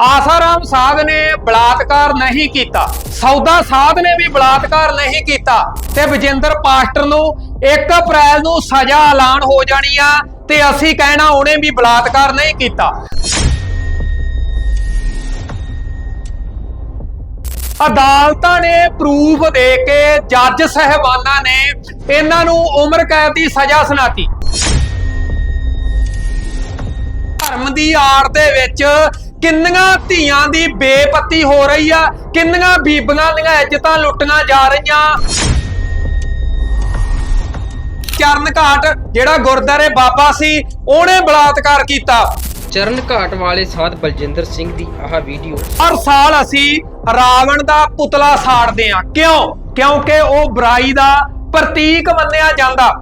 ਆਸਾਰਾਮ ਸਾਧ ਨੇ ਬਲਾਤਕਾਰ ਨਹੀਂ ਕੀਤਾ। ਸੌਦਾ ਸਾਧ ਨੇ ਵੀ ਬਲਾਤਕਾਰ ਨਹੀਂ ਕੀਤਾ ਤੇ ਵਿਜੇਂਦਰ ਪਾਸਟਰ ਨੂੰ 1 ਅਪ੍ਰੈਲ ਨੂੰ ਸਜ਼ਾ ਐਲਾਨ ਹੋ ਜਾਣੀ ਆ ਤੇ ਅਸੀਂ ਕਹਿਣਾ ਉਹਨੇ ਵੀ ਬਲਾਤਕਾਰ ਨਹੀਂ ਕੀਤਾ। ਅਦਾਲਤਾਂ ਨੇ ਪ੍ਰੂਫ ਦੇ ਕੇ ਜੱਜ ਸਹਿਬਾਨਾਂ ਨੇ ਇਹਨਾਂ ਨੂੰ ਉਮਰ ਕੈਦ ਦੀ ਸਜ਼ਾ ਸੁਣਾਤੀ। ਧਰਮ ਦੀ ਆੜ ਦੇ ਵਿੱਚ ਕਿੰਨੀਆਂ ਧੀਆਂ ਦੀ ਬੇਪਤੀ ਹੋ ਰਹੀ ਆ? ਕਿੰਨੀਆਂ ਬੀਬੀਆਂ ਦੀਆਂ ਇੱਜ਼ਤਾਂ ਲੁੱਟੀਆਂ ਜਾ ਰਹੀਆਂ? ਚਰਨ ਘਾਟ ਜਿਹੜਾ ਗੁਰਦਾਰੇ ਬਾਬਾ ਸੀ ਉਹਨੇ ਬਲਾਤਕਾਰ ਕੀਤਾ। ਚਰਨ ਘਾਟ ਵਾਲੇ ਸਾਧ ਬਲਜਿੰਦਰ ਸਿੰਘ ਦੀ ਆਹ ਵੀਡੀਓ। ਹਰ ਸਾਲ ਅਸੀਂ ਰਾਵਣ ਦਾ ਪੁਤਲਾ ਸਾੜਦੇ ਹਾਂ। ਕਿਉਂ? ਕਿਉਂਕਿ ਉਹ ਬੁਰਾਈ ਦਾ ਪ੍ਰਤੀਕ ਮੰਨਿਆ ਜਾਂਦਾ।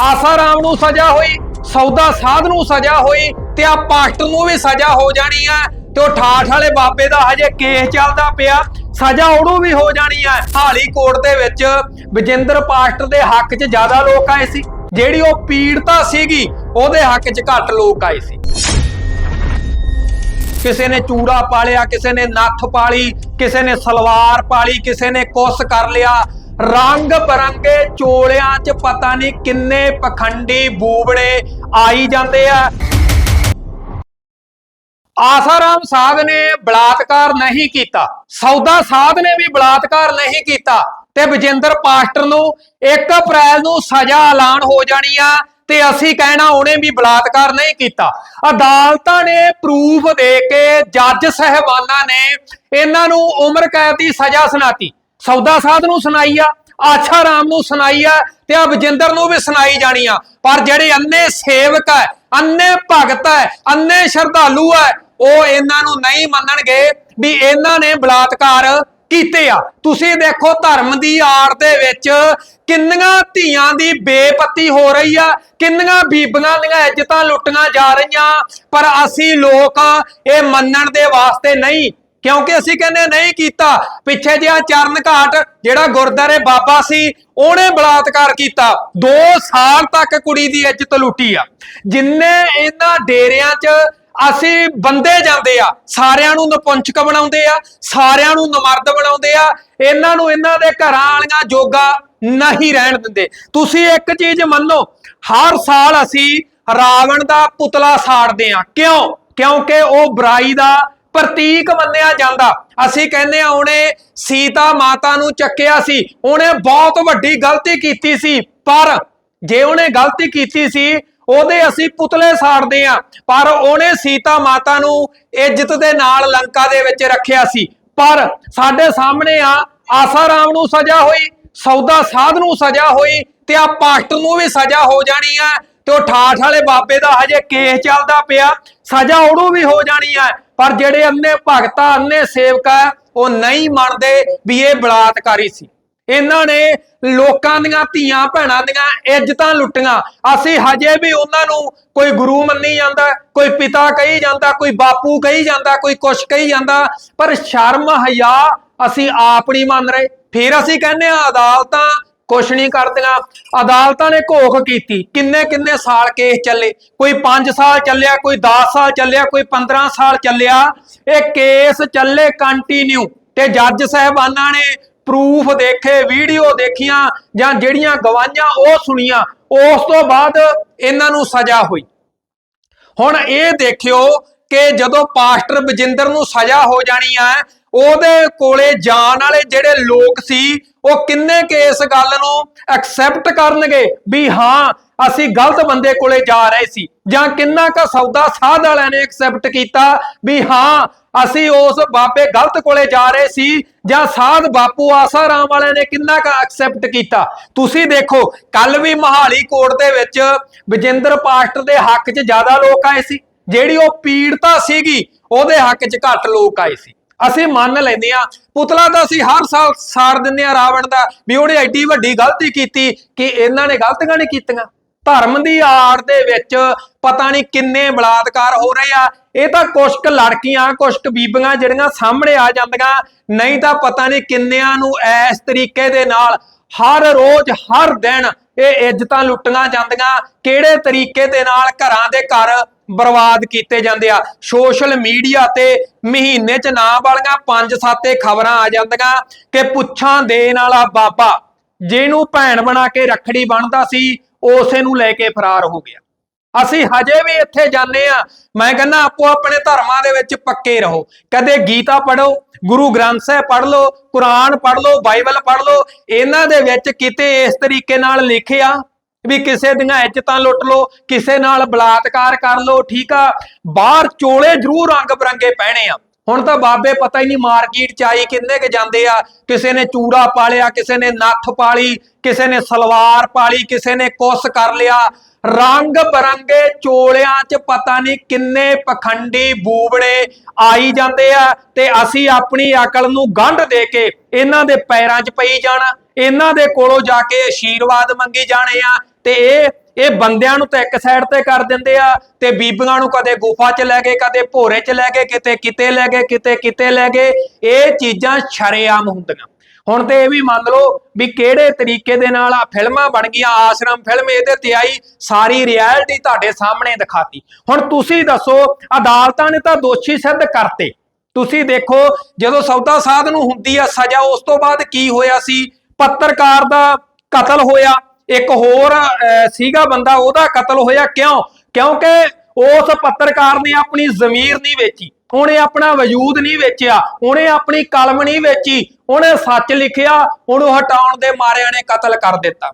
ਆਸਾਰਾਮ ਨੂੰ ਸਜ਼ਾ ਹੋਈ ਸੌਦਾ ਸਾਧ ਨੂੰ ਸਜ਼ਾ ਹੋਈ ਤੇ ਆ ਪਾਸਟਰ ਨੂੰ ਵੀ ਸਜ਼ਾ ਹੋ ਜਾਣੀ ਆ ਤੇ ਉਹ ਠਾਠ ਵਾਲੇ ਬਾਬੇ ਦਾ ਹਜੇ ਕੇਸ ਚੱਲਦਾ ਪਿਆ। ਸਜ਼ਾ ਉਹਨੂੰ ਵੀ ਹੋ ਜਾਣੀ ਆ। ਹਾਲੀ ਕੋਰਟ ਦੇ ਵਿੱਚ ਵਿਜੇਂਦਰ ਪਾਸਟਰ ਦੇ ਹੱਕ 'ਚ ਜ਼ਿਆਦਾ ਲੋਕ ਆਏ ਸੀ। ਜਿਹੜੀ ਉਹ ਪੀੜਤਾ ਸੀਗੀ, ਉਹਦੇ ਹੱਕ 'ਚ ਘੱਟ ਲੋਕ ਆਏ ਸੀ। ਕਿਸੇ ਨੇ ਚੂੜਾ ਪਾਲਿਆ, ਕਿਸੇ ਨੇ ਨੱਥ ਪਾਲੀ, ਕਿਸੇ ਨੇ ਸਲਵਾਰ ਪਾਲੀ, ਕਿਸੇ ਨੇ ਕੁਸ ਕਰ ਲਿਆ। ਰੰਗ ਬਰੰਗੇ ਚੋਲਿਆਂ 'ਚ ਪਤਾ ਨਹੀਂ ਕਿੰਨੇ ਪਖੰਡੀ ਬੂਬੜੇ ਆਈ ਜਾਂਦੇ ਆ। ਆਸਾਰਾਮ ਸਾਧ ਨੇ ਬਲਾਤਕਾਰ ਨਹੀਂ ਕੀਤਾ। ਸੌਦਾ ਸਾਧ ਨੇ ਵੀ ਬਲਾਤਕਾਰ ਨਹੀਂ ਕੀਤਾ ਤੇ ਵਿਜੇਂਦਰ ਪਾਸਟਰ ਨੂੰ 1 ਅਪ੍ਰੈਲ ਨੂੰ ਸਜ਼ਾ ਐਲਾਨ ਹੋ ਜਾਣੀ ਆ ਤੇ ਅਸੀਂ ਕਹਿਣਾ ਉਹਨੇ ਵੀ ਬਲਾਤਕਾਰ ਨਹੀਂ ਕੀਤਾ। ਅਦਾਲਤਾਂ ਨੇ ਪ੍ਰੂਫ ਦੇ ਕੇ ਜੱਜ ਸਹਿਬਾਨਾਂ ਨੇ ਇਹਨਾਂ ਨੂੰ ਉਮਰ ਕੈਦ ਦੀ ਸਜ਼ਾ ਸੁਣਾਤੀ। ਸੌਦਾ ਸਾਧ ਨੂੰ ਸੁਣਾਈ ਆ ਆਛਾ ਰਾਮ ਨੂੰ ਸੁਣਾਈ ਆ ਤੇ ਆ ਵਿਜੇਂਦਰ ਨੂੰ ਵੀ ਸੁਣਾਈ ਜਾਣੀ ਆ। ਪਰ ਜਿਹੜੇ ਅੰਨੇ ਸੇਵਕ ਹੈ ਅੰਨੇ ਭਗਤ ਹੈ ਅੰਨੇ ਸ਼ਰਧਾਲੂ ਹੈ ਉਹ ਇਹਨਾਂ ਨੂੰ ਨਹੀਂ ਮੰਨਣਗੇ ਵੀ ਇਹਨਾਂ ਨੇ ਬਲਾਤਕਾਰ ਕੀਤੇ ਆ। ਤੁਸੀਂ ਦੇਖੋ ਧਰਮ ਦੀ ਆੜ ਦੇ ਵਿੱਚ ਕਿੰਨੀਆਂ ਧੀਆਂ ਦੀ ਬੇਪਤੀ ਹੋ ਰਹੀ ਆ, ਕਿੰਨੀਆਂ ਬੀਬੀਆਂ ਦੀਆਂ ਇੱਜ਼ਤਾਂ ਲੁੱਟੀਆਂ ਜਾ ਰਹੀਆਂ, ਪਰ ਅਸੀਂ ਲੋਕ ਇਹ ਮੰਨਣ ਦੇ ਵਾਸਤੇ ਨਹੀਂ, ਕਿਉਂਕਿ ਅਸੀਂ ਕਹਿੰਦੇ ਨਹੀਂ ਕੀਤਾ। ਪਿੱਛੇ ਜਿਹਾ ਚਰਨ ਘਾਟ ਜਿਹੜਾ ਗੁਰਦਾਰੇ ਬਾਬਾ ਸੀ, ਉਹਨੇ ਬਲਾਤਕਾਰ ਕੀਤਾ। 2 ਸਾਲ ਤੱਕ ਕੁੜੀ ਦੀ ਇੱਜ਼ਤ ਲੁੱਟੀ ਆ। ਜਿੰਨੇ ਇਹਨਾਂ ਡੇਰਿਆਂ 'ਚ ਅਸੀਂ ਬੰਦੇ ਜਾਂਦੇ ਆ, ਸਾਰਿਆਂ ਨੂੰ ਨਪੁੰਚਕ ਬਣਾਉਂਦੇ ਆ, ਸਾਰਿਆਂ ਨੂੰ ਨਮਰਦ ਬਣਾਉਂਦੇ ਆ, ਇਹਨਾਂ ਨੂੰ ਇਹਨਾਂ ਦੇ ਘਰਾਂ ਵਾਲੀਆਂ ਜੋਗਾ ਨਹੀਂ ਰਹਿਣ ਦਿੰਦੇ। ਤੁਸੀਂ ਇੱਕ ਚੀਜ਼ ਮੰਨੋ, ਹਰ ਸਾਲ ਅਸੀਂ ਰਾਵਣ ਦਾ ਪੁਤਲਾ ਸਾੜਦੇ ਆ। ਕਿਉਂ? ਕਿਉਂਕਿ ਉਹ ਬੁਰਾਈ ਦਾ ਪ੍ਰਤੀਕ ਮੰਨਿਆ ਜਾਂਦਾ। ਅਸੀਂ ਕਹਿੰਦੇ ਆ, ਉਹਨੇ ਸੀਤਾ ਮਾਤਾ ਨੂੰ ਚੱਕਿਆ ਸੀ। ਉਹਨੇ ਬਹੁਤ ਵੱਡੀ ਗਲਤੀ ਕੀਤੀ ਸੀ, ਪਰ ਜੇ ਉਹਨੇ ਗਲਤੀ ਕੀਤੀ ਸੀ ਉਹਦੇ ਅਸੀਂ ਪੁਤਲੇ ਸਾੜਦੇ ਆ ਪਰ ਉਹਨੇ ਸੀਤਾ ਮਾਤਾ ਨੂੰ ਇੱਜ਼ਤ ਦੇ ਨਾਲ ਲੰਕਾ ਦੇ ਵਿੱਚ ਰੱਖਿਆ ਸੀ। ਪਰ ਸਾਡੇ ਸਾਹਮਣੇ ਆ ਆਸਾਰਾਮ ਨੂੰ ਸਜ਼ਾ ਹੋਈ, ਸੌਦਾ ਸਾਧ ਨੂੰ ਸਜ਼ਾ ਹੋਈ ਤੇ ਆ ਪਾਸਟਰ ਨੂੰ ਵੀ ਸਜ਼ਾ ਹੋ ਜਾਣੀ ਆ ਤੇ ਉਹ ਠਾਠ ਵਾਲੇ ਬਾਬੇ ਦਾ ਹਜੇ ਕੇਸ ਚੱਲਦਾ ਪਿਆ, ਸਜ਼ਾ ਉਹਨੂੰ ਵੀ ਹੋ ਜਾਣੀ ਆ। ਪਰ ਜਿਹੜੇ ਅੰਨੇ ਭਗਤਾ, ਅੰਨੇ ਸੇਵਕ ਉਹ ਨਹੀਂ ਮੰਨਦੇ ਵੀ ਇਹ ਬਲਾਤਕਾਰੀ ਸੀ। ਇਹਨਾਂ ਨੇ ਲੋਕਾਂ ਦੀਆਂ ਧੀਆਂ ਭੈਣਾਂ ਦੀਆਂ ਇੱਜ਼ਤਾਂ ਲੁੱਟੀਆਂ। ਅਸੀਂ ਹਜੇ ਵੀ ਉਹਨਾਂ ਨੂੰ ਕੋਈ ਗੁਰੂ ਮੰਨੀ ਜਾਂਦਾ, ਕੋਈ ਪਿਤਾ ਕਹੀ ਜਾਂਦਾ, ਕੋਈ ਬਾਪੂ ਕਹੀ ਜਾਂਦਾ, ਕੋਈ ਕੁਛ ਕਹੀ ਜਾਂਦਾ, ਪਰ ਸ਼ਰਮ ਹਯਾ ਅਸੀਂ ਆਪ ਨਹੀਂ ਮੰਨ ਰਹੇ। ਫਿਰ ਅਸੀਂ ਕਹਿੰਦੇ ਆ ਅਦਾਲਤਾਂ ਕੁਛ ਨਹੀਂ ਕਰਦੀਆਂ। ਅਦਾਲਤਾਂ ਨੇ ਘੋਖ ਕੀਤੀ, ਕਿੰਨੇ ਕਿੰਨੇ ਸਾਲ ਕੇਸ ਚੱਲੇ। ਕੋਈ 5 ਸਾਲ ਚੱਲਿਆ, ਕੋਈ 10 ਸਾਲ ਚੱਲਿਆ, ਕੋਈ 15 ਸਾਲ ਚੱਲਿਆ। ਇਹ ਕੇਸ ਚੱਲੇ ਕੰਟੀਨਿਊ ਤੇ ਜੱਜ ਸਾਹਿਬਾਨਾਂ ਨੇ ਪ੍ਰੂਫ ਦੇਖੇ ਵੀਡੀਓ ਦੇਖੀਆਂ, ਜਾਂ ਜਿਹੜੀਆਂ ਗਵਾਹੀਆਂ ਉਹ ਸੁਣੀਆਂ, ਉਸ ਤੋਂ ਬਾਅਦ ਇਹਨਾਂ ਨੂੰ ਸਜ਼ਾ ਹੋਈ। ਹੁਣ ਇਹ ਦੇਖਿਓ ਕਿ ਜਦੋਂ ਪਾਸਟਰ ਬਜਿੰਦਰ ਨੂੰ ਸਜ਼ਾ ਹੋ ਜਾਣੀ ਆ ਉਹਦੇ ਕੋਲੇ ਜਾਣ ਵਾਲੇ ਜਿਹੜੇ ਲੋਕ ਸੀ, ਉਹ ਕਿੰਨੇ ਕੇ ਇਸ ਗੱਲ ਨੂੰ ਐਕਸੈਪਟ ਕਰਨਗੇ ਵੀ ਹਾਂ, ਅਸੀਂ ਗਲਤ ਬੰਦੇ ਕੋਲੇ ਜਾ ਰਹੇ ਸੀ, ਜਾਂ ਕਿੰਨਾ ਕਾ ਸੌਦਾ ਸਾਧ ਵਾਲਿਆਂ ਨੇ ਐਕਸੈਪਟ ਕੀਤਾ ਵੀ ਹਾਂ, ਅਸੀਂ ਉਸ ਬਾਬੇ ਗਲਤ ਕੋਲੇ ਜਾ ਰਹੇ ਸੀ, ਜਾਂ ਸਾਧ ਬਾਪੂ ਆਸਾਰਾਮ ਵਾਲਿਆਂ ਨੇ ਕਿੰਨਾ ਕਾ ਐਕਸੈਪਟ ਕੀਤਾ। ਤੁਸੀਂ ਦੇਖੋ, ਕੱਲ ਵੀ ਮਹਾਲੀ ਕੋਰਟ ਦੇ ਵਿੱਚ ਵਿਜੇਂਦਰ ਪਾਸਟਰ ਦੇ ਹੱਕ 'ਚ ਜ਼ਿਆਦਾ ਲੋਕ ਆਏ ਸੀ, ਜਿਹੜੀ ਉਹ ਪੀੜਤਾ ਸੀਗੀ, ਉਹਦੇ ਹੱਕ 'ਚ ਘੱਟ ਲੋਕ ਆਏ ਸੀ। ਅਸੀਂ ਮੰਨ ਲੈਂਦੇ ਆ ਪੁਤਲਾ ਤਾਂ ਅਸੀਂ ਹਰ ਸਾਲ ਸਾੜ ਦਿੰਦੇ ਆ ਰਾਵਣ ਦਾ, ਵੀ ਉਹਨੇ ਐਡੀ ਵੱਡੀ ਗਲਤੀ ਕੀਤੀ ਕਿ ਇਹਨਾਂ ਨੇ ਗਲਤੀਆਂ ਨਹੀਂ ਕੀਤੀਆਂ। ਧਰਮ ਦੀ ਆੜ ਦੇ ਵਿੱਚ ਪਤਾ ਨਹੀਂ ਕਿੰਨੇ ਬਲਾਤਕਾਰ ਹੋ ਰਹੇ ਆ। ਇਹ ਤਾਂ ਕੁਛ ਕੁ ਲੜਕੀਆਂ ਕੁਛ ਕੁ ਬੀਬੀਆਂ ਜਿਹੜੀਆਂ ਸਾਹਮਣੇ ਆ ਜਾਂਦੀਆਂ, ਨਹੀਂ ਤਾਂ ਪਤਾ ਨਹੀਂ ਕਿੰਨਿਆਂ ਨੂੰ ਇਸ ਤਰੀਕੇ ਦੇ ਨਾਲ ਹਰ ਰੋਜ਼, ਹਰ ਦਿਨ ਇਹ ਇੱਜ਼ਤਾਂ ਲੁੱਟੀਆਂ ਜਾਂਦੀਆਂ। ਕਿਹੜੇ ਤਰੀਕੇ ਦੇ ਨਾਲ ਘਰਾਂ ਦੇ ਘਰ ਬਰਬਾਦ ਕੀਤੇ ਜਾਂਦੇ ਆ। ਸੋਸ਼ਲ ਮੀਡੀਆ ਤੇ ਮਹੀਨੇ ਚ ਨਾ ਵਾਲੀਆਂ ਪੰਜ ਸੱਤੇ ਖਬਰਾਂ ਆ ਜਾਂਦੀਆਂ ਕਿ ਪੁੱਛਾਂ ਦੇਣ ਵਾਲਾ ਬਾਬਾ, ਜਿਹਨੂੰ ਭੈਣ ਬਣਾ ਕੇ ਰੱਖੜੀ ਬਣਦਾ ਸੀ ਉਸੇ ਨੂੰ ਲੈ ਕੇ ਫਰਾਰ ਹੋ ਗਿਆ। ਅਸੀਂ ਹਜੇ ਵੀ ਇੱਥੇ ਜਾਂਦੇ ਆ ਮੈਂ ਕਹਿੰਦਾ, ਆਪੋ ਆਪਣੇ ਧਰਮਾਂ ਦੇ ਵਿੱਚ ਪੱਕੇ ਰਹੋ। ਕਦੇ ਗੀਤਾ ਪੜ੍ਹੋ, ਗੁਰੂ ਗ੍ਰੰਥ ਸਾਹਿਬ ਪੜ੍ਹ ਲਓ, ਕੁਰਾਨ ਪੜ੍ਹ ਲਓ, ਬਾਈਬਲ ਪੜ੍ਹ ਲਓ, ਇਹਨਾਂ ਦੇ ਵਿੱਚ ਕਿਤੇ ਇਸ ਤਰੀਕੇ ਨਾਲ ਲਿਖਿਆ ਵੀ ਕਿਸੇ ਦੀਆਂ ਇੱਜ਼ਤਾਂ ਲੁੱਟ ਲਓ, ਕਿਸੇ ਨਾਲ ਬਲਾਤਕਾਰ ਕਰ ਲਓ, ਠੀਕ ਆ? ਬਾਹਰ ਚੋਲੇ ਜ਼ਰੂਰ ਰੰਗ ਬਰੰਗੇ ਪਹਿਣੇ ਆ। ਹੁਣ ਤਾਂ ਬਾਬੇ ਪਤਾ ਹੀ ਨਹੀਂ ਮਾਰਕੀਟ ਚ ਆਈ ਕਿੰਨੇ ਕ ਜਾਂਦੇ ਆ। ਕਿਸੇ ਨੇ ਚੂੜਾ ਪਾਲਿਆ, ਕਿਸੇ ਨੇ ਨੱਥ ਪਾਲੀ, ਕਿਸੇ ਨੇ ਸਲਵਾਰ ਪਾਲੀ, ਕਿਸੇ ਨੇ ਕੁਸ ਕਰ ਲਿਆ। ਰੰਗ ਬਰੰਗੇ ਚੋਲਿਆਂ ਚ ਪਤਾ ਨਹੀਂ ਕਿੰਨੇ ਪਖੰਡੀ ਬੂਬੜੇ ਆਈ ਜਾਂਦੇ ਆ ਤੇ ਅਸੀਂ ਆਪਣੀ ਅਕਲ ਨੂੰ ਗੰਢ ਦੇ ਕੇ ਇਹਨਾਂ ਦੇ ਪੈਰਾਂ 'ਚ ਪਈ ਜਾਣਾ। ਇਹਨਾਂ ਦੇ ਕੋਲੋਂ ਜਾ ਕੇ ਆਸ਼ੀਰਵਾਦ ਮੰਗੀ ਜਾਣੇ ਆ। ਤੇ ਇਹ ਇਹ ਬੰਦਿਆਂ ਨੂੰ ਤਾਂ ਇੱਕ ਸਾਈਡ ਤੇ ਕਰ ਦਿੰਦੇ ਆ, ਤੇ ਬੀਬੀਆਂ ਨੂੰ ਕਦੇ ਗੁਫਾ 'ਚ ਲੈ ਗਏ, ਕਦੇ ਭੋਰੇ 'ਚ ਲੈ ਗਏ, ਕਿਤੇ ਕਿਤੇ ਲੈ ਗਏ, ਕਿਤੇ ਕਿਤੇ ਲੈ ਗਏ, ਇਹ ਚੀਜ਼ਾਂ ਸ਼ਰੇਆਮ ਹੁੰਦੀਆਂ। ਹੁਣ ਤੇ ਇਹ ਵੀ ਮੰਨ ਲਓ ਵੀ ਕਿਹੜੇ ਤਰੀਕੇ ਦੇ ਨਾਲ ਆ ਫਿਲਮਾਂ ਬਣ ਗਈਆਂ, ਆਸ਼ਰਮ ਫਿਲਮ ਇਹਦੇ ਤੇ ਆਈ, ਸਾਰੀ ਰਿਐਲਿਟੀ ਤੁਹਾਡੇ ਸਾਹਮਣੇ ਦਿਖਾਤੀ। ਹੁਣ ਤੁਸੀਂ ਦੱਸੋ, ਅਦਾਲਤਾਂ ਨੇ ਤਾਂ ਦੋਸ਼ੀ ਸਿੱਧ ਕਰਤੇ। ਤੁਸੀਂ ਦੇਖੋ, ਜਦੋਂ ਸੌਦਾ ਸਾਧ ਨੂੰ ਹੁੰਦੀ ਆ ਸਜ਼ਾ, ਉਸ ਤੋਂ ਬਾਅਦ ਕੀ ਹੋਇਆ ਸੀ? ਪੱਤਰਕਾਰ ਦਾ ਕਤਲ ਹੋਇਆ। ਇੱਕ ਹੋਰ ਅਹ, ਸੀਗਾ ਬੰਦਾ ਉਹਦਾ ਕਤਲ ਹੋਇਆ ਕਿਉਂ? ਕਿਉਂਕਿ ਉਸ ਪੱਤਰਕਾਰ ਨੇ ਆਪਣੀ ਜ਼ਮੀਰ ਨਹੀਂ ਵੇਚੀ ਉਹਨੇ ਆਪਣਾ ਵਜੂਦ ਨਹੀਂ ਵੇਚਿਆ ਉਹਨੇ ਆਪਣੀ ਕਲਮ ਨਹੀਂ ਵੇਚੀ ਉਹਨੇ ਸੱਚ ਲਿਖਿਆ ਉਹਨੂੰ ਹਟਾਉਣ ਦੇ ਮਾਰਿਆਂ ਨੇ ਕਤਲ ਕਰ ਦਿੱਤਾ।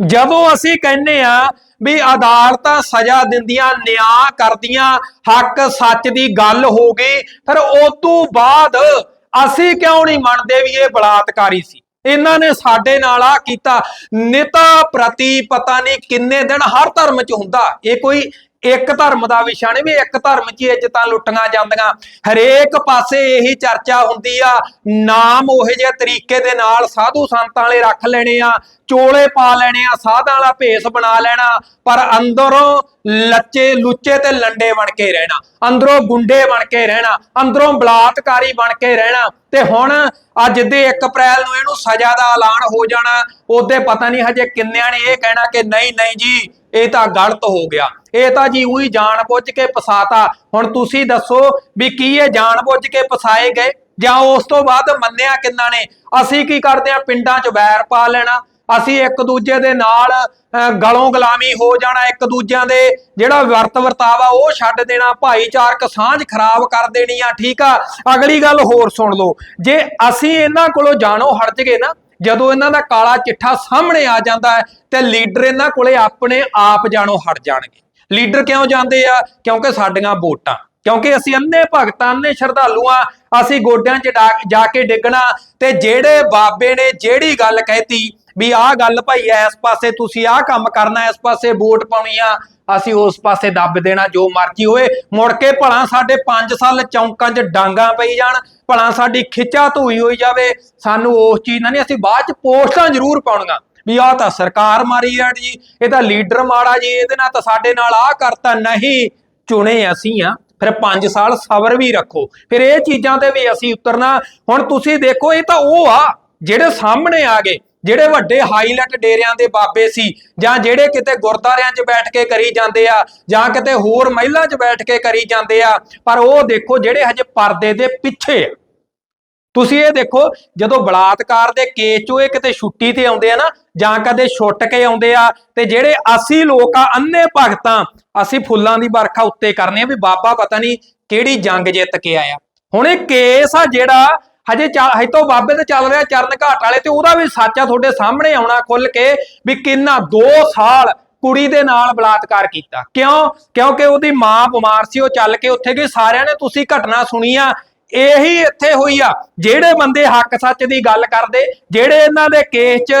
ਜਦੋਂ ਅਸੀਂ ਕਹਿੰਨੇ ਆ ਵੀ ਅਦਾਲਤਾਂ ਸਜ਼ਾ ਦਿੰਦੀਆਂ ਨਿਆਂ ਕਰਦੀਆਂ ਹੱਕ ਸੱਚ ਦੀ ਗੱਲ ਹੋ ਗਈ ਫਿਰ ਉਸ ਤੋਂ ਬਾਅਦ ਅਸੀਂ ਕਿਉਂ ਨਹੀਂ ਮੰਨਦੇ ਵੀ ਇਹ ਬਲਾਤਕਾਰੀ ਸੀ? ਇਹਨਾਂ ਨੇ ਸਾਡੇ ਨਾਲ ਆ ਕੀਤਾ। ਨੇਤਾ ਪ੍ਰਤੀ ਪਤਾ ਨਹੀਂ ਕਿੰਨੇ ਦਿਨ ਹਰ ਧਰਮ 'ਚ ਹੁੰਦਾ। ਇਹ ਕੋਈ ਇੱਕ ਧਰਮ ਦਾ ਵਿਸ਼ਾ ਨਹੀਂ ਵੀ ਇੱਕ ਧਰਮ 'ਚ ਇੱਜ਼ਤਾਂ ਲੁੱਟੀਆਂ ਜਾਂਦੀਆਂ। ਹਰੇਕ ਪਾਸੇ ਇਹੀ ਚਰਚਾ ਹੁੰਦੀ ਆ, ਨਾਮ ਉਹੇ ਜਿਹੇ ਤਰੀਕੇ ਦੇ ਨਾਲ ਸਾਧੂ ਸੰਤਾਂ ਵਾਲੇ ਰੱਖ ਲੈਣੇ ਆ, ਚੋਲੇ ਪਾ ਲੈਣੇ ਆ, ਸਾਧਾਂ ਵਾਲਾ ਭੇਸ ਬਣਾ ਲੈਣਾ, ਪਰ ਅੰਦਰੋਂ ਲੱਚੇ ਲੁੱਚੇ ਤੇ ਲੰਡੇ ਬਣ ਕੇ ਰਹਿਣਾ, ਅੰਦਰੋਂ ਗੁੰਡੇ ਬਣ ਕੇ ਰਹਿਣਾ, ਅੰਦਰੋਂ ਬਲਾਤਕਾਰੀ ਬਣ ਕੇ ਰਹਿਣਾ, ਤੇ ਹੁਣ ਅੱਜ ਦੇ 1 ਅਪ੍ਰੈਲ ਨੂੰ ਇਹਨੂੰ ਸਜ਼ਾ ਦਾ ਐਲਾਨ ਹੋ ਜਾਣਾ, ਉਹਦੇ ਪਤਾ ਨਹੀਂ ਹਜੇ ਕਿੰਨਿਆਂ ਨੇ ਇਹ ਕਹਿਣਾ ਕਿ ਨਹੀਂ ਨਹੀਂ ਜੀ ਇਹ ਤਾਂ ਗਲਤ ਹੋ ਗਿਆ। ਇਹ ਤਾਂ ਜੀ ਉਹੀ ਜਾਣ ਬੁੱਝ ਕੇ ਫਸਾਤਾ। ਹੁਣ ਤੁਸੀਂ ਦੱਸੋ ਵੀ ਕੀ ਇਹ ਜਾਣ ਬੁੱਝ ਕੇ ਫਸਾਏ ਗਏ? ਜਾਂ ਉਸ ਤੋਂ ਬਾਅਦ ਮੰਨਿਆ ਕਿੰਨਾ ਨੇ? ਅਸੀਂ ਕੀ ਕਰਦੇ ਆ ਪਿੰਡਾਂ 'ਚ ਵੈਰ ਪਾ ਲੈਣਾ। ਅਸੀਂ ਇੱਕ ਦੂਜੇ ਦੇ ਨਾਲ ਗਲੋਂ ਗੁਲਾਮੀ ਹੋ ਜਾਣਾ ਇੱਕ ਦੂਜਿਆਂ ਦੇ। ਜਿਹੜਾ ਵਰਤ ਵਰਤਾਵਾ ਉਹ ਛੱਡ ਦੇਣਾ। ਭਾਈਚਾਰਕ ਸਾਂਝ ਖਰਾਬ ਕਰ ਦੇਣੀ ਆ, ਠੀਕ ਆ? ਅਗਲੀ ਗੱਲ ਹੋਰ ਸੁਣ ਲਓ। ਜੇ ਅਸੀਂ ਇਹਨਾਂ ਕੋਲੋਂ ਜਾਣੋ ਹਟ ਜਗੇ ਨਾ ਜਦੋਂ ਇਹਨਾਂ ਦਾ ਕਾਲਾ ਚਿੱਠਾ ਸਾਹਮਣੇ ਆ ਜਾਂਦਾ ਹੈ, ਤੇ ਲੀਡਰ ਇਹਨਾਂ ਕੋਲੇ ਆਪਣੇ ਆਪ ਜਾਣੋ ਹਟ ਜਾਣਗੇ। ਲੀਡਰ ਕਿਉਂ ਜਾਂਦੇ ਆ? ਕਿਉਂਕਿ ਸਾਡੀਆਂ ਵੋਟਾਂ। ਕਿਉਂਕਿ ਅਸੀਂ ਅੰਨੇ ਭਗਤਾਂ, ਅੰਨੇ ਸ਼ਰਧਾਲੂਆਂ ਅਸੀਂ ਗੋਡਿਆਂ 'ਚ ਡਾ- ਜਾ ਕੇ ਡਿੱਗਣਾ, ਤੇ ਜਿਹੜੇ ਬਾਬੇ ਨੇ ਜਿਹੜੀ ਗੱਲ ਕਹਿਤੀ ਵੀ ਆਹ ਗੱਲ ਭਾਈ, ਇਸ ਪਾਸੇ ਤੁਸੀਂ ਆਹ ਕੰਮ ਕਰਨਾ, ਇਸ ਪਾਸੇ ਵੋਟ ਪਾਉਣੀ ਆ, ਅਸੀਂ ਉਸ ਪਾਸੇ ਦੱਬ ਦੇਣਾ, ਜੋ ਮਰਜ਼ੀ ਹੋਏ। ਮੁੜ ਕੇ ਭਲਾ ਸਾਡੇ 5 ਸਾਲ ਚੌਂਕਾਂ 'ਚ ਡਾਂਗਾ ਪਈ ਜਾਣ, ਭਲਾ ਸਾਡੀ ਖਿੱਚਾ ਧੋਈ ਹੋਈ ਜਾਵੇ, ਸਾਨੂੰ ਉਸ ਚੀਜ਼ ਨਾਲ ਨਹੀਂ, ਅਸੀਂ ਬਾਅਦ 'ਚ ਪੋਸਟਾਂ ਜ਼ਰੂਰ ਪਾਉਣੀਆਂ। ਵੀ ਆਹ ਤਾਂ ਸਰਕਾਰ ਮਾਰੀ ਆ ਜੀ, ਇਹ ਤਾਂ ਲੀਡਰ ਮਾੜਾ ਜੀ, ਇਹਦੇ ਨਾਲ ਤਾਂ ਸਾਡੇ ਨਾਲ ਆਹ ਕਰਤਾ ਨਹੀਂ ਚੁਣੇ ਅਸੀਂ ਆ। ਫਿਰ 5 ਸਾਲ ਸਬਰ ਵੀ ਰੱਖੋ। ਫਿਰ ਇਹ ਚੀਜ਼ਾਂ ਤੇ ਵੀ ਅਸੀਂ ਉਤਰਨਾ। ਹੁਣ ਤੁਸੀਂ ਦੇਖੋ, ਇਹ ਤਾਂ ਉਹ ਆ, ਜਿਹੜੇ ਸਾਹਮਣੇ ਆ ਗਏ। ਜਿਹੜੇ ਵੱਡੇ ਹਾਈਲਾਈਟ ਡੇਰਿਆਂ ਦੇ ਬਾਬੇ ਸੀ, ਜਾਂ ਜਿਹੜੇ ਕਿਤੇ ਗੁਰਦਾਰਿਆਂ 'ਚ ਬੈਠ ਕੇ ਕਰੀ ਜਾਂਦੇ ਆ, ਜਾਂ ਕਿਤੇ ਹੋਰ ਮਹਿਲਾਂ 'ਚ ਬੈਠ ਕੇ ਕਰੀ ਜਾਂਦੇ ਆ, ਪਰ ਉਹ ਦੇਖੋ ਜਿਹੜੇ ਹਜੇ ਪਰਦੇ ਦੇ ਪਿੱਛੇ ਆ। ਤੁਸੀਂ ਇਹ ਦੇਖੋ, ਜਦੋਂ ਬਲਾਤਕਾਰ ਦੇ ਕੇਸ ਚੋਂ ਇਹ ਕਿਤੇ ਛੁੱਟੀ ਤੇ ਆਉਂਦੇ ਆ ਨਾ, ਜਾਂ ਕਦੇ ਛੁੱਟ ਕੇ ਆਉਂਦੇ ਆ, ਤੇ ਜਿਹੜੇ ਅਸੀਂ ਲੋਕ ਆ, ਅੰਨੇ ਭਗਤਾਂ, ਅਸੀਂ ਫੁੱਲਾਂ ਦੀ ਵਰਖਾ ਉੱਤੇ ਕਰਨੇ ਆ ਵੀ ਬਾਬਾ ਪਤਾ ਨਹੀਂ ਕਿਹੜੀ ਜੰਗ ਜਿੱਤ ਕੇ ਆਇਆ। ਹੁਣ ਇਹ ਕੇਸ ਆ ਜਿਹੜਾ ਹਜੇ ਚੱਲ ਹਜੇ ਤੋਂ ਬਾਬੇ ਤੇ ਚੱਲ ਰਿਹਾ ਚਰਨ ਘਾਟ ਵਾਲੇ ਤੇ ਉਹਦਾ ਵੀ ਸੱਚ ਆ ਤੁਹਾਡੇ ਸਾਹਮਣੇ ਆਉਣਾ ਖੁੱਲ ਕੇ ਵੀ ਕਿੰਨਾ 2 ਸਾਲ ਕੁੜੀ ਦੇ ਨਾਲ ਬਲਾਤਕਾਰ ਕੀਤਾ। ਕਿਉਂ? ਕਿਉਂਕਿ ਉਹਦੀ ਮਾਂ ਬਿਮਾਰ ਸੀ, ਉਹ ਚੱਲ ਕੇ ਉੱਥੇ ਗਈ। ਸਾਰਿਆਂ ਨੇ ਤੁਸੀਂ ਘਟਨਾ ਸੁਣੀ ਆ, ਇਹੀ ਇੱਥੇ ਹੋਈ ਆ। ਜਿਹੜੇ ਬੰਦੇ ਹੱਕ ਸੱਚ ਦੀ ਗੱਲ ਕਰਦੇ, ਜਿਹੜੇ ਇਹਨਾਂ ਦੇ ਕੇਸ 'ਚ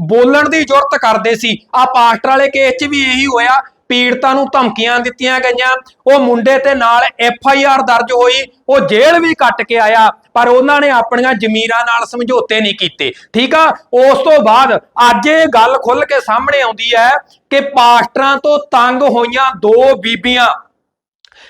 ਬੋਲਣ ਦੀ ਜ਼ਰੂਰਤ ਕਰਦੇ ਸੀ ਆ ਪਾਸਟਰ ਵਾਲੇ ਕੇਸ 'ਚ ਵੀ ਇਹੀ ਹੋਇਆ। ਪੀੜਤਾਂ ਨੂੰ ਧਮਕੀਆਂ ਦਿੱਤੀਆਂ ਗਈਆਂ। ਉਹ ਮੁੰਡੇ ਤੇ ਨਾਲ ਐਫ ਆਈ ਆਰ ਦਰਜ ਹੋਈ। ਉਹ ਜੇਲ੍ਹ ਵੀ ਕੱਟ ਕੇ ਆਇਆ, ਪਰ ਉਹਨਾਂ ਨੇ ਆਪਣੀਆਂ ਜ਼ਮੀਰਾਂ ਨਾਲ ਸਮਝੌਤੇ ਨਹੀਂ ਕੀਤੇ। ਠੀਕ ਆ? ਉਸ ਤੋਂ ਬਾਅਦ ਅੱਜ ਇਹ ਗੱਲ ਖੁੱਲ ਕੇ ਸਾਹਮਣੇ ਆਉਂਦੀ ਹੈ ਕਿ ਪਾਸਟਰਾਂ ਤੋਂ ਤੰਗ ਹੋਈਆਂ ਦੋ ਬੀਬੀਆਂ।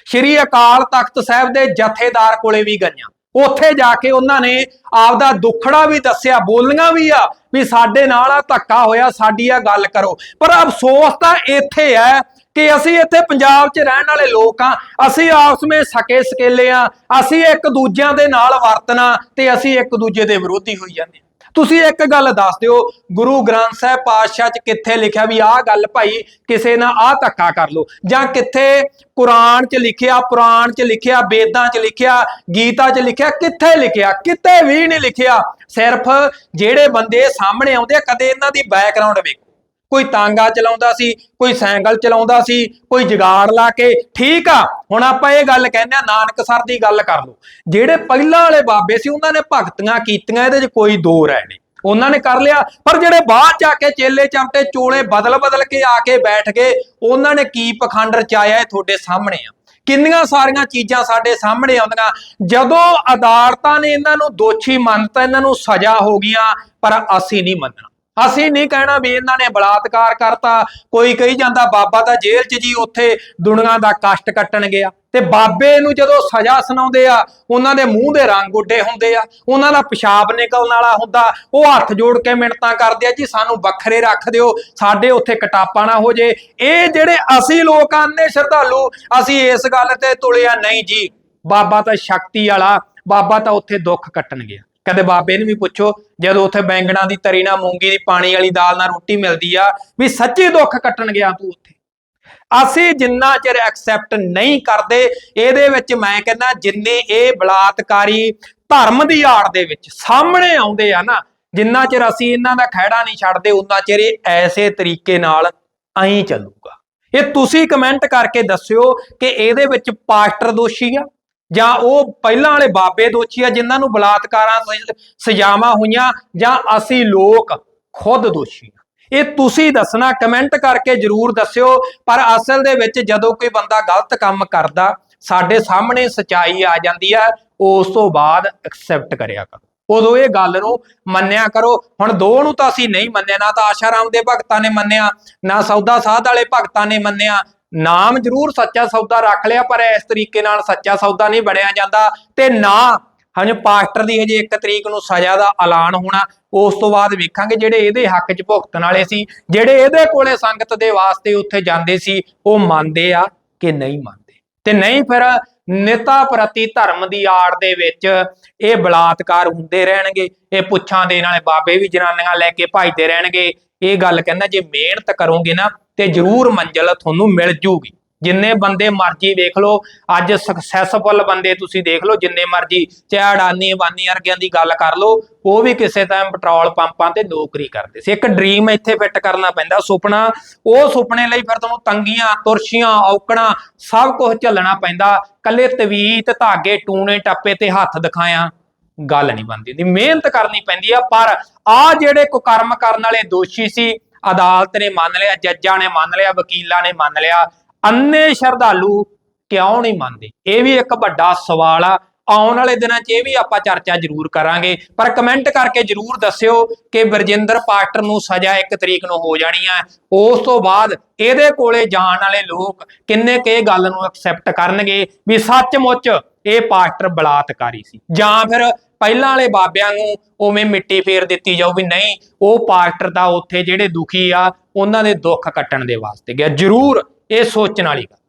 ਸ਼੍ਰੀ ਅਕਾਲ ਤਖਤ ਸਾਹਿਬ ਦੇ ਜਥੇਦਾਰ ਕੋਲੇ ਵੀ ਗਈਆਂ। ਉੱਥੇ ਜਾ ਕੇ ਉਹਨਾਂ ਨੇ ਆਪਦਾ ਦੁੱਖੜਾ ਵੀ ਦੱਸਿਆ, ਬੋਲੀਆਂ ਵੀ ਆ ਵੀ ਸਾਡੇ ਨਾਲ ਆ, ਧੱਕਾ ਹੋਇਆ, ਸਾਡੀ ਆ ਗੱਲ ਕਰੋ ਪਰ ਅਫਸੋਸ ਤਾਂ ਇੱਥੇ ਹੈ ਕਿ ਅਸੀਂ ਇੱਥੇ ਪੰਜਾਬ 'ਚ ਰਹਿਣ ਵਾਲੇ ਲੋਕ ਆ ਅਸੀਂ ਆਪਸ ਵਿੱਚ ਸਕੇ ਸਕੇਲੇ ਆ ਅਸੀਂ ਇੱਕ ਦੂਜਿਆਂ ਦੇ ਨਾਲ ਵਰਤਣਾ ਤੇ ਅਸੀਂ ਇੱਕ ਦੂਜੇ ਦੇ ਵਿਰੋਧੀ ਹੋਈ ਜਾਂਦੇ ਹਾਂ। ਤੁਸੀਂ ਇੱਕ ਗੱਲ ਦੱਸ ਦਿਓ, ਗੁਰੂ ਗ੍ਰੰਥ ਸਾਹਿਬ ਪਾਤਸ਼ਾਹ 'ਚ ਕਿੱਥੇ ਲਿਖਿਆ ਵੀ ਆਹ ਗੱਲ ਭਾਈ ਕਿਸੇ ਨਾਲ ਆਹ ਧੱਕਾ ਕਰ ਲਓ, ਜਾਂ ਕਿੱਥੇ ਕੁਰਾਨ 'ਚ ਲਿਖਿਆ, ਪੁਰਾਣ 'ਚ ਲਿਖਿਆ, ਵੇਦਾਂ 'ਚ ਲਿਖਿਆ, ਗੀਤਾ 'ਚ ਲਿਖਿਆ, ਕਿੱਥੇ ਲਿਖਿਆ, ਕਿਤੇ ਵੀ ਨਹੀਂ ਲਿਖਿਆ, ਸਿਰਫ ਜਿਹੜੇ ਬੰਦੇ ਸਾਹਮਣੇ ਆਉਂਦੇ ਆ, ਕਦੇ ਇਹਨਾਂ ਦੀ ਬੈਕਗ੍ਰਾਉਂਡ ਵੇਖੋ। ਕੋਈ ਤਾਂਗਾ ਚਲਾਉਂਦਾ ਸੀ, ਕੋਈ ਸਾਈਕਲ ਚਲਾਉਂਦਾ ਸੀ, ਕੋਈ ਜਗਾੜ ਲਾ ਕੇ, ਠੀਕ ਆ, ਹੁਣ ਆਪਾਂ ਇਹ ਗੱਲ ਕਹਿੰਦੇ ਆ ਨਾਨਕ ਸਰ ਦੀ ਗੱਲ ਕਰ ਲਓ। ਜਿਹੜੇ ਪਹਿਲਾਂ ਵਾਲੇ ਬਾਬੇ ਸੀ, ਉਹਨਾਂ ਨੇ ਭਗਤੀਆਂ ਕੀਤੀਆਂ, ਇਹਦੇ 'ਚ ਕੋਈ ਦੋ ਰਹਿ ਨਹੀਂ। ਉਹਨਾਂ ਨੇ ਕਰ ਲਿਆ, ਪਰ ਜਿਹੜੇ ਬਾਹਰ ਜਾ ਕੇ ਚੇਲੇ ਚਮਟੇ ਚੋਲੇ ਬਦਲ ਬਦਲ ਕੇ ਆ ਕੇ ਬੈਠ ਗਏ, ਉਹਨਾਂ ਨੇ ਕੀ ਪਖੰਡ ਰਚਾਇਆ ਇਹ ਤੁਹਾਡੇ ਸਾਹਮਣੇ ਆ? ਕਿੰਨੀਆਂ ਸਾਰੀਆਂ ਚੀਜ਼ਾਂ ਸਾਡੇ ਸਾਹਮਣੇ ਆਉਂਦੀਆਂ। ਜਦੋਂ ਅਦਾਲਤਾਂ ਨੇ ਇਹਨਾਂ ਨੂੰ ਦੋਸ਼ੀ ਮੰਨਤਾ, ਇਹਨਾਂ ਨੂੰ ਸਜ਼ਾ ਹੋ ਗਈਆਂ, ਪਰ ਅਸੀਂ ਨਹੀਂ ਮੰਨਣਾ। ਅਸੀਂ ਨਹੀਂ ਕਹਿਣਾ ਵੀ ਇਹਨਾਂ ਨੇ ਬਲਾਤਕਾਰ ਕਰਤਾ। ਕੋਈ ਕਹੀ ਜਾਂਦਾ, ਬਾਬਾ ਤਾਂ ਜੇਲ੍ਹ 'ਚ ਜੀ, ਉੱਥੇ ਦੁਨੀਆ ਦਾ ਕਸ਼ਟ ਕੱਟਣ ਗਿਆ। ਤੇ ਬਾਬੇ ਨੂੰ ਜਦੋਂ ਸਜ਼ਾ ਸੁਣਾਉਂਦੇ ਆ, ਉਹਨਾਂ ਦੇ ਮੂੰਹ ਦੇ ਰੰਗ ਉੱਡੇ ਹੁੰਦੇ ਆ। ਉਹਨਾਂ ਦਾ ਪਿਸ਼ਾਬ ਨਿਕਲਣ ਵਾਲਾ ਹੁੰਦਾ। ਉਹ ਹੱਥ ਜੋੜ ਕੇ ਮਿੰਨਤਾਂ ਕਰਦੇ ਆ ਜੀ, ਸਾਨੂੰ ਵੱਖਰੇ ਰੱਖ ਦਿਓ, ਸਾਡੇ ਉੱਥੇ ਕਟਾਪਾ ਨਾ ਹੋ ਜੇ। ਇਹ ਜਿਹੜੇ ਅਸੀਂ ਲੋਕ ਆਨੇ ਸ਼ਰਧਾਲੂ, ਅਸੀਂ ਇਸ ਗੱਲ ਤੇ ਤੁਲਿਆ ਨਹੀਂ ਜੀ। ਬਾਬਾ ਤਾਂ ਸ਼ਕਤੀ ਵਾਲਾ, ਬਾਬਾ ਤਾਂ ਉੱਥੇ ਦੁੱਖ ਕੱਟਣ ਗਿਆ। ਕਦੇ ਬਾਬੇ ਨੂੰ ਵੀ ਪੁੱਛੋ, ਜਦੋਂ ਉੱਥੇ ਬੈਂਗਣਾ ਦੀ ਤਰੀ ਨਾਲ, ਮੂੰਗੀ ਦੀ ਪਾਣੀ ਵਾਲੀ ਦਾਲ ਨਾਲ ਰੋਟੀ ਮਿਲਦੀ ਆ, ਵੀ ਸੱਚੀ ਦੁੱਖ ਕੱਟਣ ਗਿਆ ਤੂੰ ਉੱਥੇ। ਅਸੀਂ ਜਿੰਨਾ ਚਿਰ ਐਕਸੈਪਟ ਨਹੀਂ ਕਰਦੇ, ਇਹਦੇ ਵਿੱਚ ਮੈਂ ਕਹਿੰਦਾ, ਜਿੰਨੇ ਇਹ ਬਲਾਤਕਾਰੀ ਧਰਮ ਦੀ ਆੜ ਦੇ ਵਿੱਚ ਸਾਹਮਣੇ ਆਉਂਦੇ ਆ ਨਾ, ਜਿੰਨਾ ਚਿਰ ਅਸੀਂ ਇਹਨਾਂ ਦਾ ਖਹਿੜਾ ਨਹੀਂ ਛੱਡਦੇ ਉਨਾ ਚਿਰ ਇਹ ਐਸੇ ਤਰੀਕੇ ਨਾਲ ਐਂ ਚੱਲੂਗਾ। ਇਹ ਤੁਸੀਂ ਕਮੈਂਟ ਕਰਕੇ ਦੱਸਿਓ ਕਿ ਇਹਦੇ ਵਿੱਚ ਪਾਸਟਰ ਦੋਸ਼ੀ ਆ। ਜਾਂ ਉਹ ਪਹਿਲਾਂ ਵਾਲੇ ਬਾਬੇ ਦੋਸ਼ੀ ਆ, ਜਿਨ੍ਹਾਂ ਨੂੰ ਬਲਾਤਕਾਰਾਂ ਸਜ਼ਾਵਾਂ ਹੋਈਆਂ, ਜਾਂ ਅਸੀਂ ਲੋਕ ਖੁਦ ਦੋਸ਼ੀ ਆ। ਇਹ ਤੁਸੀਂ ਦੱਸਣਾ, ਕਮੈਂਟ ਕਰਕੇ ਜਰੂਰ ਦੱਸਿਓ, ਪਰ ਅਸਲ ਦੇ ਵਿੱਚ ਜਦੋਂ ਕੋਈ ਬੰਦਾ ਗਲਤ ਕੰਮ ਕਰਦਾ, ਸਾਡੇ ਸਾਹਮਣੇ ਸਚਾਈ ਆ ਜਾਂਦੀ ਆ, ਉਸ ਤੋਂ ਬਾਅਦ ਐਕਸੈਪਟ ਕਰਿਆ ਕਰੋ। ਉਦੋਂ ਇਹ ਗੱਲ ਨੂੰ ਮੰਨਿਆ ਕਰੋ। ਹੁਣ ਦੋ ਨੂੰ ਤਾਂ ਅਸੀਂ ਨਹੀਂ ਮੰਨਿਆ, ਨਾ ਤਾਂ ਆਸ਼ਾਰਾਮ ਦੇ ਭਗਤਾਂ ਨੇ ਮੰਨਿਆ, ਨਾ ਸੌਦਾ ਸਾਧ ਵਾਲੇ ਭਗਤਾਂ ਨੇ ਮੰਨਿਆ ਨਾਮ ਜ਼ਰੂਰ ਸੱਚਾ ਸੌਦਾ ਰੱਖ ਲਿਆ, ਪਰ ਇਸ ਤਰੀਕੇ ਨਾਲ ਸੱਚਾ ਸੌਦਾ ਨਹੀਂ ਬਣਿਆ ਜਾਂਦਾ ਤੇ ਨਾ ਹਜੇ ਪਾਸਟਰ ਦੀ ਹਜੇ 1 ਤਰੀਕ ਨੂੰ ਸਜ਼ਾ ਦਾ ਐਲਾਨ ਹੋਣਾ, ਉਸ ਤੋਂ ਬਾਅਦ ਵੇਖਾਂਗੇ ਜਿਹੜੇ ਇਹਦੇ ਹੱਕ 'ਚ ਭੁਗਤਣ ਵਾਲੇ ਸੀ, ਜਿਹੜੇ ਇਹਦੇ ਕੋਲੇ ਸੰਗਤ ਦੇ ਵਾਸਤੇ ਉੱਥੇ ਜਾਂਦੇ ਸੀ, ਉਹ ਮੰਨਦੇ ਆ ਕਿ ਨਹੀਂ ਮੰਨਦੇ। ਤੇ ਨਹੀਂ ਫਿਰ ਨੇਤਾ ਪ੍ਰਤੀ ਧਰਮ ਦੀ ਆੜ ਦੇ ਵਿੱਚ ਇਹ ਬਲਾਤਕਾਰ ਹੁੰਦੇ ਰਹਿਣਗੇ, ਇਹ ਪੁੱਛਾਂ ਦੇਣ ਵਾਲੇ ਬਾਬੇ ਵੀ ਜਨਾਨੀਆਂ ਲੈ ਕੇ ਭਜਦੇ ਰਹਿਣਗੇ। ਇਹ ਗੱਲ ਕਹਿੰਦਾ, ਜੇ ਮਿਹਨਤ ਕਰੋਗੇ ਨਾ ਤੇ ਜ਼ਰੂਰ ਮੰਜ਼ਿਲ ਤੁਹਾਨੂੰ ਮਿਲ ਜੂਗੀ। ਜਿੰਨੇ ਬੰਦੇ ਮਰਜ਼ੀ ਵੇਖ ਲਓ, ਅੱਜ ਸਕਸੈਸਫੁਲ ਬੰਦੇ ਤੁਸੀਂ ਦੇਖ ਲਓ, ਜਿੰਨੇ ਮਰਜ਼ੀ ਚਾਹੇ ਅਡਾਨੀ ਬਾਨੀ ਵਰਗਿਆਂ ਦੀ ਗੱਲ ਕਰ ਲਓ, ਉਹ ਵੀ ਕਿਸੇ ਟਾਈਮ ਪੈਟਰੋਲ ਪੰਪਾਂ ਤੇ ਨੌਕਰੀ ਕਰਦੇ ਸੀ। ਇੱਕ ਡ੍ਰੀਮ ਇੱਥੇ ਫਿੱਟ ਕਰਨਾ ਪੈਂਦਾ, ਸੁਪਨਾ, ਉਹ ਸੁਪਨੇ ਲਈ ਫਿਰ ਤੁਹਾਨੂੰ ਤੰਗੀਆਂ ਤੁਰਸ਼ੀਆਂ ਔਕੜਾਂ, ਸਭ ਕੁਝ ਝੱਲਣਾ ਪੈਂਦਾ। ਕੱਲੇ ਤਵੀਤ, ਧਾਗੇ, ਟੂਣੇ, ਟੱਪੇ ਤੇ ਹੱਥ ਦਿਖਾਇਆ ਗੱਲ ਨਹੀਂ ਬਣਦੀ। ਦੀ ਮਿਹਨਤ ਕਰਨੀ ਪੈਂਦੀ ਆ, ਪਰ ਆ ਜਿਹੜੇ ਕੁਕਰਮ ਕਰਨ ਵਾਲੇ ਦੋਸ਼ੀ ਸੀ ਅਦਾਲਤ ਨੇ ਮੰਨ ਲਿਆ, ਜੱਜਾਂ ਨੇ ਮੰਨ ਲਿਆ, ਵਕੀਲਾਂ ਨੇ ਮੰਨ ਲਿਆ। ਅੰਨੇ ਸ਼ਰਧਾਲੂ ਕਿਉਂ ਨਹੀਂ ਮੰਨਦੇ? ਇਹ ਵੀ ਇੱਕ ਵੱਡਾ ਸਵਾਲ ਆ। ਆਉਣ ਵਾਲੇ ਦਿਨਾਂ 'ਚ ਇਹ ਵੀ ਆਪਾਂ ਚਰਚਾ ਜ਼ਰੂਰ ਕਰਾਂਗੇ। ਪਰ ਕਮੈਂਟ ਕਰਕੇ ਜ਼ਰੂਰ ਦੱਸਿਓ ਕਿ ਬਰਜਿੰਦਰ ਪਾਸਟਰ ਨੂੰ ਸਜ਼ਾ ਇੱਕ ਤਰੀਕ ਨੂੰ ਹੋ ਜਾਣੀ ਹੈ ਉਸ ਤੋਂ ਬਾਅਦ ਇਹਦੇ ਕੋਲੇ ਜਾਣ ਵਾਲੇ ਲੋਕ ਕਿੰਨੇ ਕੁ ਗੱਲ ਨੂੰ ਐਕਸੈਪਟ ਕਰਨਗੇ ਵੀ ਸੱਚਮੁੱਚ ਇਹ ਪਾਸਟਰ ਬਲਾਤਕਾਰੀ ਸੀ। ਜਾਂ ਫਿਰ ਪਹਿਲਾਂ ਵਾਲੇ ਬਾਬਿਆਂ ਨੂੰ ਉਵੇਂ ਮਿੱਟੀ ਫੇਰ ਦਿੱਤੀ ਜਾਊ ਵੀ ਨਹੀਂ, ਉਹ ਪਾਸਟਰ ਦਾ ਉੱਥੇ ਜਿਹੜੇ ਦੁਖੀ ਆ, ਉਹਨਾਂ ਦੇ ਦੁੱਖ ਕੱਟਣ ਦੇ ਵਾਸਤੇ ਗਿਆ। ਜ਼ਰੂਰ ਇਹ ਸੋਚਣ ਵਾਲੀ ਗੱਲ।